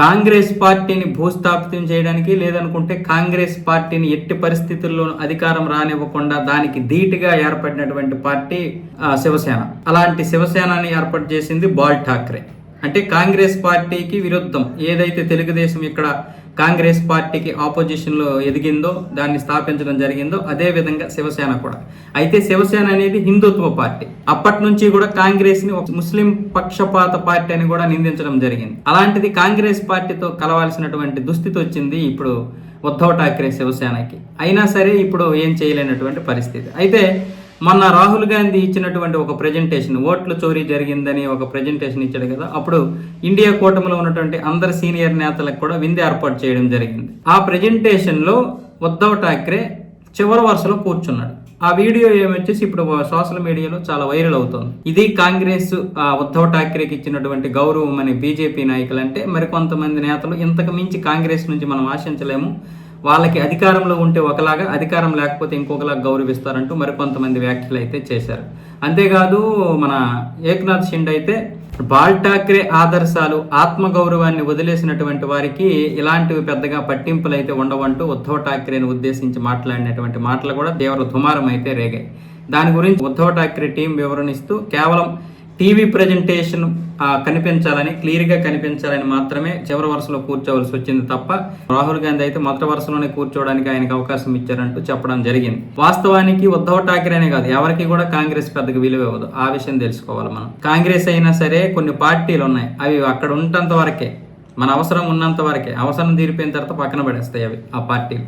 కాంగ్రెస్ పార్టీని భూస్థాపితం చేయడానికి లేదనుకుంటే కాంగ్రెస్ పార్టీని ఎట్టి పరిస్థితుల్లోనూ అధికారం రానివ్వకుండా దానికి ధీటుగా ఏర్పడినటువంటి పార్టీ శివసేన. అలాంటి శివసేనని ఏర్పాటు చేసింది బాల్ ఠాక్రే. అంటే కాంగ్రెస్ పార్టీకి విరుద్ధం. ఏదైతే తెలుగుదేశం ఇక్కడ కాంగ్రెస్ పార్టీకి ఆపోజిషన్లో ఎదిగిందో దాన్ని స్థాపించడం జరిగిందో అదే విధంగా శివసేన కూడా. అయితే శివసేన అనేది హిందుత్వ పార్టీ. అప్పటి నుంచి కూడా కాంగ్రెస్ని ఒక ముస్లిం పక్షపాత పార్టీ అని కూడా నిందించడం జరిగింది. అలాంటిది కాంగ్రెస్ పార్టీతో కలవాల్సినటువంటి దుస్థితి వచ్చింది ఇప్పుడు ఉద్ధవ్ ఠాక్రే శివసేనకి. అయినా సరే ఇప్పుడు ఏం చేయలేనటువంటి పరిస్థితి. అయితే మొన్న రాహుల్ గాంధీ ఇచ్చినటువంటి ఒక ప్రజెంటేషన్ ఓట్లు చోరీ జరిగిందని ఒక ప్రజెంటేషన్ ఇచ్చాడు కదా అప్పుడు ఇండియా కూటమిలో ఉన్నటువంటి అందరు సీనియర్ నేతలకు కూడా విందు ఏర్పాటు చేయడం జరిగింది. ఆ ప్రజెంటేషన్లో ఉద్ధవ్ ఠాక్రే చివరి వరుసలో కూర్చున్నాడు. ఆ వీడియో ఏమొచ్చేసి ఇప్పుడు సోషల్ మీడియాలో చాలా వైరల్ అవుతోంది. ఇది కాంగ్రెస్ ఆ, ఉద్ధవ్ ఠాక్రేకి ఇచ్చినటువంటి గౌరవం అని బీజేపీ నాయకులు అంటే మరికొంతమంది నేతలు ఇంతకు మించి కాంగ్రెస్ నుంచి మనం ఆశించలేము. వాళ్ళకి అధికారంలో ఉంటే ఒకలాగా అధికారం లేకపోతే ఇంకొకలాగా గౌరవిస్తారంటూ మరికొంతమంది వ్యాఖ్యలు అయితే చేశారు. అంతేకాదు మన ఏక్నాథ్ షిండ్ అయితే బాల్ ఠాక్రే ఆదర్శాలు ఆత్మగౌరవాన్ని వదిలేసినటువంటి వారికి ఇలాంటివి పెద్దగా పట్టింపులు అయితే ఉండవంటూ ఉద్ధవ్ ఠాక్రేని ఉద్దేశించి మాట్లాడినటువంటి మాటలు కూడా తీవ్ర దుమారం అయితే రేగాయి. దాని గురించి ఉద్ధవ్ ఠాక్రే టీం వివరణిస్తూ కేవలం టీవీ ప్రజెంటేషన్ కనిపించాలని క్లియర్గా కనిపించాలని మాత్రమే చివరి వరుసలో కూర్చోవలసి వచ్చింది తప్ప రాహుల్ గాంధీ అయితే మొదటి వరుసలోనే కూర్చోవడానికి ఆయనకు అవకాశం ఇచ్చారంటూ చెప్పడం జరిగింది. వాస్తవానికి ఉద్ధవ్ ఠాక్రేనే కాదు ఎవరికి కూడా కాంగ్రెస్ పెద్దకు విలువ ఇవ్వదు. ఆ విషయం తెలుసుకోవాలి మనం. కాంగ్రెస్ అయినా సరే కొన్ని పార్టీలు ఉన్నాయి. అవి అక్కడ ఉన్నంత వరకే మన అవసరం ఉన్నంత వరకే అవసరం తీరిపోయిన తర్వాత పక్కన పడేస్తాయి అవి ఆ పార్టీలు.